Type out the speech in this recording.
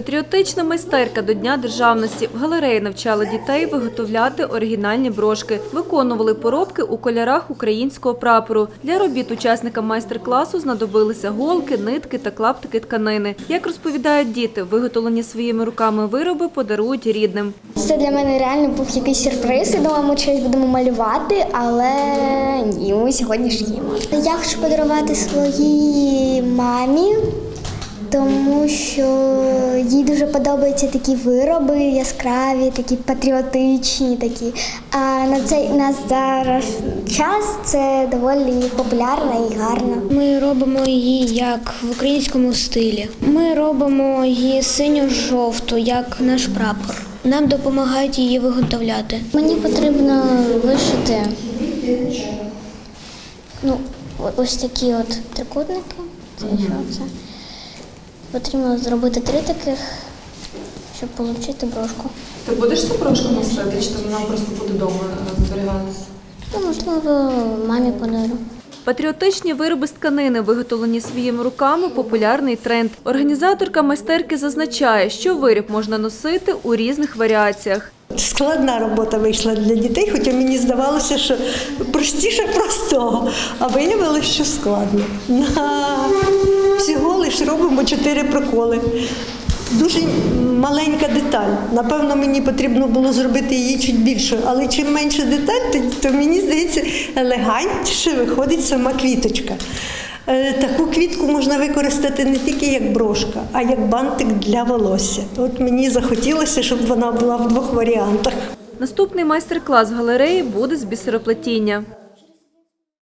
Патріотична майстерка до Дня державності в галереї навчала дітей виготовляти оригінальні брошки, виконували поробки у кольорах українського прапору. Для робіт учасникам майстер-класу знадобилися голки, нитки та клаптики тканини. Як розповідають діти, виготовлені своїми руками вироби подарують рідним. Це для мене реально був якийсь сюрприз. Я думала, ми щось будемо малювати, але ні, ми сьогодні шиємо. Я хочу подарувати своїй мамі, тому що подобаються такі вироби яскраві, такі патріотичні, такі. А на цей на зараз час це доволі популярно і гарно. Ми робимо її як в українському стилі. Ми робимо її синьо-жовту, як наш прапор. Нам допомагають її виготовляти. Мені потрібно вишити ну, ось такі от трикутники. Це що це? Потрібно зробити три таких, щоб отримати брошку. Ти будеш цю брошку носити, чи вона просто буде вдома зберігатися? Ну, можливо, мамі подарю. Патріотичні вироби з тканини, виготовлені своїми руками, популярний тренд. Організаторка майстерки зазначає, що виріб можна носити у різних варіаціях. Складна робота вийшла для дітей, хоча мені здавалося, що простіше простого, а виявилося, що складно. На всього лиш робимо чотири проколи. Дуже маленька деталь. Напевно, мені потрібно було зробити її чуть більше, але чим менше деталь, то, мені здається, елегантніше виходить сама квіточка. Е, Таку квітку можна використати не тільки як брошка, а як бантик для волосся. От мені захотілося, щоб вона була в двох варіантах. Наступний майстер-клас галереї буде з бісероплетіння.